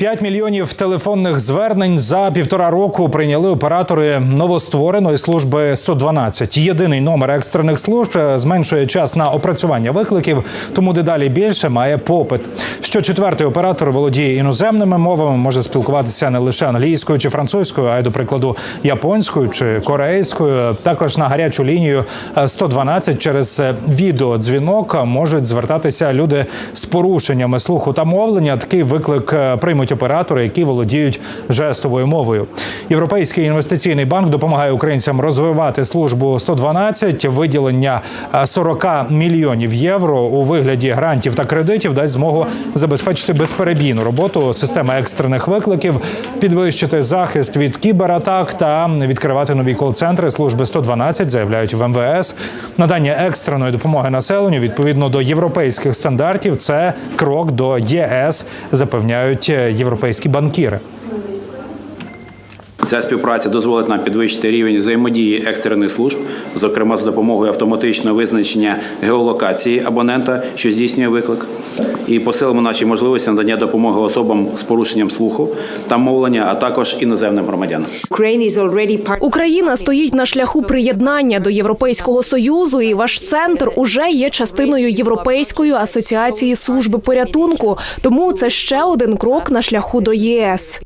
5 мільйонів телефонних звернень за півтора року прийняли оператори новоствореної служби 112. Єдиний номер екстрених служб е, зменшує час на опрацювання викликів, тому дедалі більше має попит. Що четвертий оператор володіє іноземними мовами, може спілкуватися не лише англійською чи французькою, а й до прикладу японською чи корейською. Також на гарячу лінію е, 112 через е, відеодзвінок можуть звертатися люди з порушеннями слуху та мовлення. Такий виклик е, приймуть оператори, які володіють жестовою мовою. Європейський інвестиційний банк допомагає українцям розвивати службу 112. Виділення е, 40 мільйонів євро у вигляді грантів та кредитів дасть змогу забезпечити безперебійну роботу системи екстрених викликів, підвищити захист від кібератак та відкривати нові кол-центри служби 112, заявляють в МВС. Надання екстреної допомоги населенню відповідно до європейських стандартів. Це крок до ЄС, запевняють європейські банкіри. Ця співпраця дозволить нам підвищити рівень взаємодії екстрених служб, зокрема з допомогою автоматичного визначення геолокації абонента, що здійснює виклик, і посилимо наші можливості надання допомоги особам з порушенням слуху та мовлення, а також іноземним громадянам. Україна стоїть на шляху приєднання до Європейського союзу, і ваш центр уже є частиною Європейської асоціації служби порятунку. Тому це ще один крок на шляху до ЄС.